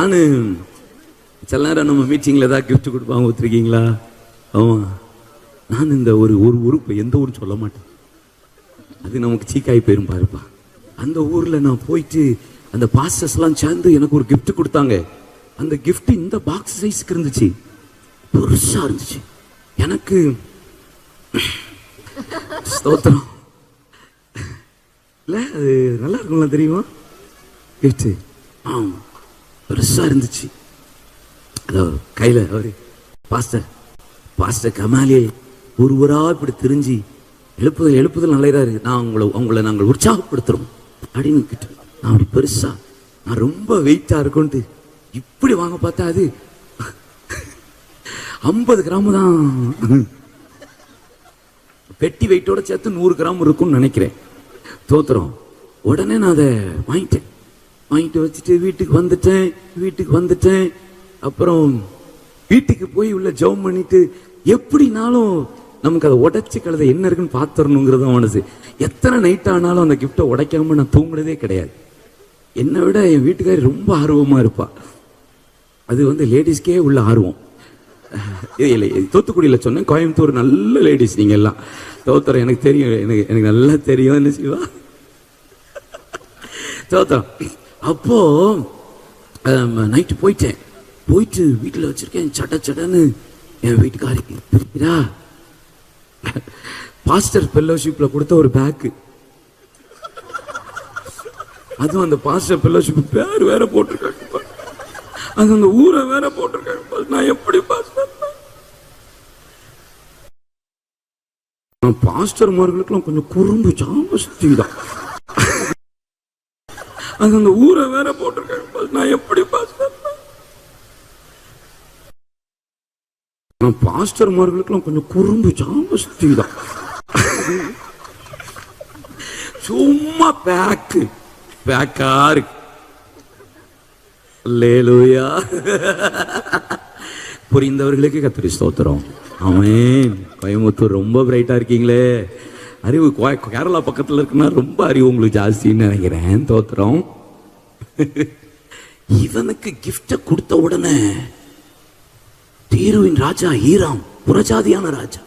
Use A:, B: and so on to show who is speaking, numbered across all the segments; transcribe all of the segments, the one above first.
A: நான் சில நேரம் நம்ம மீட்டிங்கில் ஏதாவது கிஃப்ட் கொடுப்பாங்க ஒத்துருக்கீங்களா? ஆமா. நான் இந்த ஒரு ஒரு உறுப்பு எந்த ஊரும் சொல்ல மாட்டேன். அது நமக்கு சீக்காய் போயிரும் பாருப்பா. அந்த ஊரில் நான் போயிட்டு அந்த பாஸ்டர்ஸ்லாம் சேர்ந்து எனக்கு ஒரு கிஃப்ட் கொடுத்தாங்க. அந்த கிஃப்ட் இந்த பாக்ஸ் சைஸ்க்கு இருந்துச்சு. பெருசாக இருந்துச்சு. எனக்கு ஸ்தோத்திரம். இல்லை அது நல்லா இருக்கும்ல தெரியுமா? கிஃப்ட்டு ஆமாம் பெருசா இருந்துச்சு. அதோ கையில அவரு பாஸ்டர் பாஸ்டர் கமாலே ஒரு ஊரா இப்படி திரிஞ்சு எழுப்புதல் எழுப்புதல் நல்லதா நான் உங்களை உங்களை நாங்கள் உற்சாகப்படுத்துறோம். அப்படின்னு கிட்ட நான் அப்படி பெருசா நான் ரொம்ப வெயிட்டா இருக்கும்ட்டு இப்படி வாங்க பார்த்தா அது ஐம்பது கிராம் தான். பெட்டி வெயிட்டோட சேர்த்து நூறு கிராம் இருக்கும்னு நினைக்கிறேன். தோத்துறோம் உடனே நான் அதை வாங்கிட்டேன். வாங்கிட்டு வச்சுட்டு வீட்டுக்கு வந்துட்டேன் வீட்டுக்கு வந்துட்டேன். அப்புறம் வீட்டுக்கு போய் உள்ள ஜெபம் பண்ணிட்டு எப்படினாலும் நமக்கு அதை உடைச்சு கழுத என்ன இருக்குன்னு பாத்துறணுங்கிறது மனசு. எத்தனை நைட் ஆனாலும் அந்த கிஃப்டை உடைக்காம நான் தூங்குனதே கிடையாது. என்னை விட என் வீட்டுக்காரி ரொம்ப ஆர்வமா இருப்பா. அது வந்து லேடிஸ்க்கே உள்ள ஆர்வம். இல்லை தூத்துக்குடியில் சொன்னேன் கோயம்புத்தூர் நல்ல லேடிஸ் நீங்க எல்லாம். தோத்திரம் எனக்கு தெரியும் எனக்கு எனக்கு நல்லா தெரியும் என்ன செய்வா தோத்திரம் அப்போ நைட்டு போயிட்டேன். போயிட்டு வீட்டில் வச்சிருக்கேன் சட சடன்னு என் வீட்டுக்காரிக்கு பிரிக்கிறா பாஸ்டர் ஃபெல்லோஷிப்ல கொடுத்த ஒரு பேக்கு அதுவும் அந்த பாஸ்டர் ஃபெல்லோஷிப் பேர் வேற போட்டிருக்காங்க அது அந்த ஊரை வேற போட்டிருக்காங்க நான் எப்படி பாஸ்டர் பாஸ்டர்மார்களுக்கெல்லாம் கொஞ்சம் குறும்பு ஜாமஸ்தி தான் அது அந்த ஊரை வேற போட்டிருக்காங்க. நான் எப்படி பாஸ்டர் பாஸ்டர் மார்களுக்கெல்லாம் கொஞ்சம் குறும்பு ஜாமஸ்தி தான் சும்மா பேக்கு பேக்கா இருக்கு. அல்லேலூயா புரிந்தவர்களுக்கு கத்திரி ஸ்தோத்திரம். அவன் கோயம்புத்தூர் ரொம்ப பிரைட்டா இருக்கீங்களே. அறிவு கோ- கேரளா பக்கத்துல இருக்குன்னா ரொம்ப அறிவு உங்களுக்கு ஜாஸ்தின்னு நினைக்கிறேன். தோத்திரம். இவனுக்கு கிஃப்டை கொடுத்த உடனே தீருவின் ராஜா ஈராம் புறஜாதியான ராஜா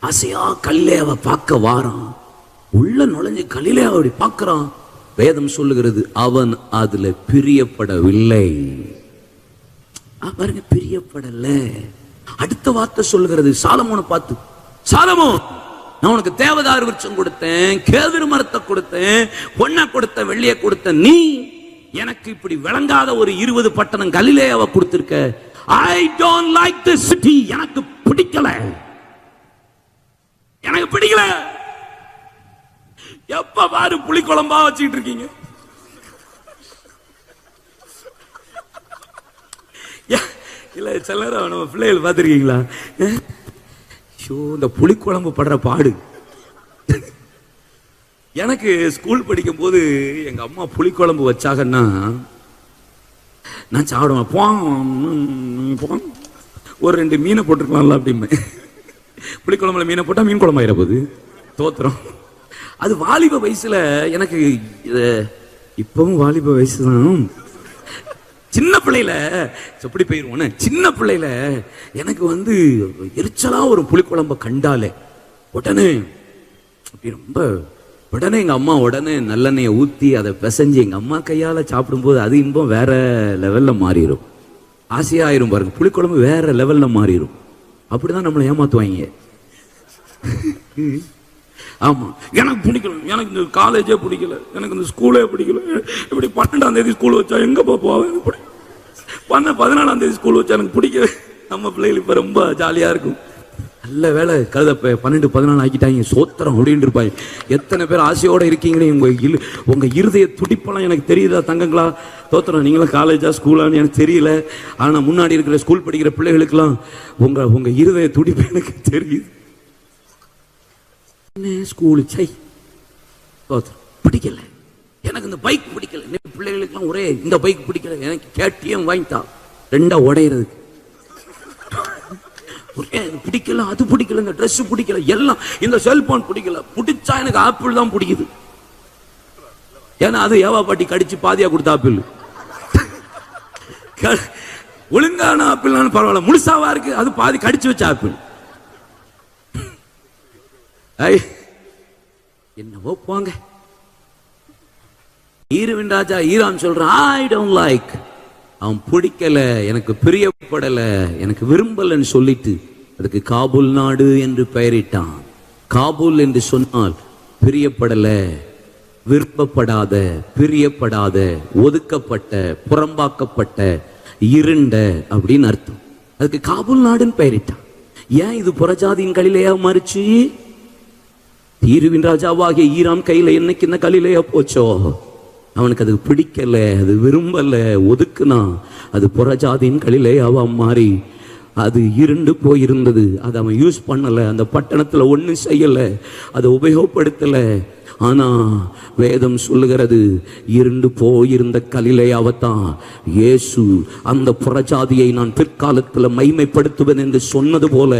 A: ஆசையா கல்லேவ பார்க்க வாரான். உள்ள நுழைஞ்சு கலிலே அப்படி பார்க்கறான். வேதம் சொல்லுகிறது அவன் அதுல பிரியப்படவில்லை. பாருங்க பிரியப்படல. அடுத்த வார்த்தை சொல்லுகிறது சாலமோனை பார்த்து சாலமோ நான் உனக்கு தேவதாரு விருட்சம் கொடுத்தேன் கேதுரு மரத்தை கொடுத்தேன் பொண்ணை கொடுத்த வெள்ளியை கொடுத்த நீ எனக்கு இப்படி விளங்காத ஒரு இருபது பட்டணம் கலிலேயாவை கொடுத்திருக்க. I don't like the city எனக்கு பிடிக்கல. எனக்கு பிடிக்கல. எப்ப பாரு புளி குழம்பா வச்சுக்கிட்டு இருக்கீங்க. யா- இல்ல சில நேரம் நம்ம பிள்ளைகள் பார்த்துருக்கீங்களா? ஐயோ இந்த புளிக்குழம்பு படுற பாடு. எனக்கு ஸ்கூல் படிக்கும் போது எங்க அம்மா புளிக்குழம்பு வச்சாங்கன்னா நான் சாப்பிடுவேன். போம், போம். ஒரு ரெண்டு மீனை போட்டிருக்கலாம்ல அப்படிமே புளிக்குழம்புல மீனை போட்டா மீன் குழம்பு ஆயிர போகுது. தோத்துறோம் அது வாலிப வயசுல எனக்கு இது இப்பவும் வாலிப வயசு தான் சின்ன பிள்ளையில எப்படி போயிருவோன்னு சின்ன பிள்ளையில எனக்கு வந்து எரிச்சலா ஒரு புளிக்குழம்ப கண்டாலே. உடனே அப்படி ரொம்ப உடனே எங்க அம்மா உடனே நல்லெண்ணெயை ஊத்தி அதை பிசைஞ்சு எங்க அம்மா கையால சாப்பிடும்போது அது இன்பம் வேற லெவல்ல மாறிடும் ஆசையாயிரும் பாருங்க. புளிக்குழம்பு வேற லெவல்ல மாறிடும் அப்படிதான் நம்மளை ஏமாத்துவாங்க. ஆமா. எனக்கு பிடிக்கல. எனக்கு இந்த காலேஜே பிடிக்கல. எனக்கு இந்த ஸ்கூலே பிடிக்கல. இப்படி பன்னெண்டாம் தேதி ஸ்கூல் வச்சா எங்க போவேன் வந்த பண்ண பதினாலாம் தேதி ஸ்கூல் வச்சா எனக்கு பிடிக்கவே நம்ம பிள்ளைகள் இப்ப ரொம்ப ஜாலியா இருக்கும். நல்ல வேலை. கழுத பன்னெண்டு பதினாலு ஆக்கிட்டாங்க. சோத்திரம் அப்படின்னு இருப்பாங்க. எத்தனை பேர் ஆசையோட இருக்கீங்கன்னு உங்க இல் உங்க இருதய துடிப்பெல்லாம் எனக்கு தெரியுதா தங்கங்களா? தோத்திரம் நீங்களும் காலேஜா ஸ்கூலான்னு எனக்கு தெரியல. ஆனா முன்னாடி இருக்கிற ஸ்கூல் படிக்கிற பிள்ளைகளுக்கெல்லாம் உங்க உங்க இருதய துடிப்பு எனக்கு தெரியுது. என்ன ஸ்கூலு சை. தோத்திரம் பிடிக்கல. எனக்கு இந்த பைக் பிடிக்கல. இந்த பிள்ளைகளுக்கெல்லாம் ஒரே இந்த பைக் பிடிக்கல. எனக்கு கேட்டியம் வாங்கிட்டா. ரெண்டா உடையிறதுக்கு. பிடிக்கல அது பிடிக்கல இந்த ட்ரெஸ் பிடிக்கல எல்லாம் இந்த செல்போன் பிடிக்கல. பிடிச்சா எனக்கு ஆப்பிள் தான் பிடிக்குது. ஏன்னா அது ஏவா பாட்டி கடிச்சு பாதியா கொடுத்த ஆப்பிள். ஒழுங்கான ஆப்பிள்னாலும் பரவாயில்ல. முழுசாவா இருக்கு. அது பாதி கடிச்சு வச்ச ஆப்பிள். என்னவோ போங்க. ஈரவின் ராஜா ஈரான் சொல்றான் ஐ டோன்ட் லைக் அவன் பிடிக்கல எனக்கு பிரியப்படல எனக்கு விரும்பலன்னு சொல்லிட்டு அதுக்கு காபூல் நாடு என்று பெயரிட்டான். காபூல் என்று சொன்னால் பிரியப்படல விருப்பப்படாத பிரியப்படாத ஒதுக்கப்பட்ட புறம்பாக்கப்பட்ட இருண்ட அப்படின்னு அர்த்தம். அதுக்கு காபூல் நாடுன்னு பெயரிட்டான். ஏன் இது புறஜாதியின் கலிலையா மாறிச்சு? தீருவின் ராஜாவாகிய ஈராம் கையில என்னைக்கு இந்த கலிலையா போச்சோ? அவனுக்கு அது பிடிக்கல அது விரும்பல ஒதுக்குனா அது புறஜாதியின் களிலே அவன் மாறி அது இருண்டு போயிருந்தது. அதை அவன் யூஸ் பண்ணலை அந்த பட்டணத்தில் ஒன்றும் செய்யலை அதை உபயோகப்படுத்தலை. ஆனா வேதம் சொல்லுகிறது இருண்டு போயிருந்த கலிலையாவத்தான் இயேசு அந்த புறஜாதியை நான் பிற்காலத்தில் மைமைப்படுத்துவேன் என்று சொன்னது போல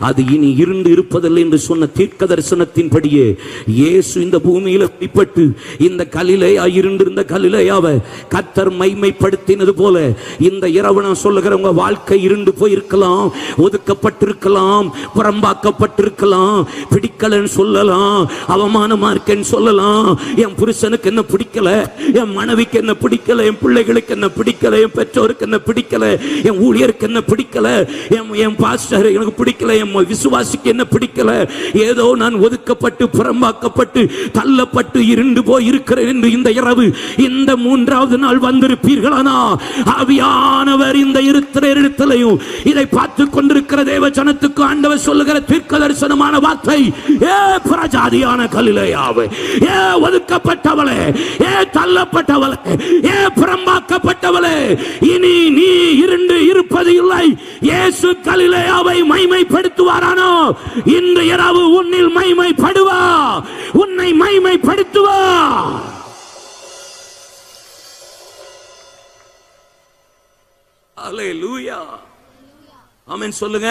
A: அது இனி இருண்டு இருப்பதில்லை என்று சொன்ன தீர்க்க தரிசனத்தின்படியே இயேசு இந்த பூமியில வெளிப்பட்டு இந்த கலிலையா இருண்டிருந்த கலிலையாவ கத்தர் மைமைப்படுத்தினது போல இந்த இரவு நான் சொல்லுகிறவங்க வாழ்க்கை இருண்டு போயிருக்கலாம் ஒதுக்கப்பட்டிருக்கலாம் புறம்பாக்கப்பட்டிருக்கலாம் பிடிக்கலன்னு சொல்லலாம் அவமானமா இருக்கேன்னு சொல்லலாம்? என் புருஷனுக்கு என்ன பிடிக்கல? என் மனைவிக்கு என்ன பிடிக்கல? என் பிள்ளைகளுக்கு என்ன பிடிக்கல? என் பெற்றோருக்கு என்ன பிடிக்கல? என் ஊழியருக்கு என்ன பிடிக்கல? என் என் பாஸ்டர் எனக்கு பிடிக்கல? என் விசுவாசிக்கு என்ன பிடிக்கல? ஏதோ நான் ஒதுக்கப்பட்டு புறம்பாக்கப்பட்டு தள்ளப்பட்டு இருண்டு போய் இருக்கிறேன் என்று இந்த இரவு இந்த மூன்றாவது நாள் வந்திருப்பீர்களானா? ஆவியானவர் இந்த இருக்கிற இடத்திலையும் இதை பார்த்து கொண்டிருக்கிற தேவ ஜனத்துக்கு ஆண்டவர் சொல்லுகிற தீர்க்க தரிசனமான வார்த்தை ஏ பிரஜாதியான கலிலேயாவே. ஏ ஒதுக்கப்பட்டவளே ஏ தள்ளப்பட்டவளே ஏ புறம்பாக்கப்பட்டவளே இனி நீ இருண்டு இருப்பது இல்லை. இயேசு கலிலேயாவை மைமைப்படுத்துவாரானோ? இன்று இரவு உன்னில் மைமைப்படுவா? உன்னை மைமைப்படுத்துவா? அல்லேலூயா ஆமென் சொல்லுங்க.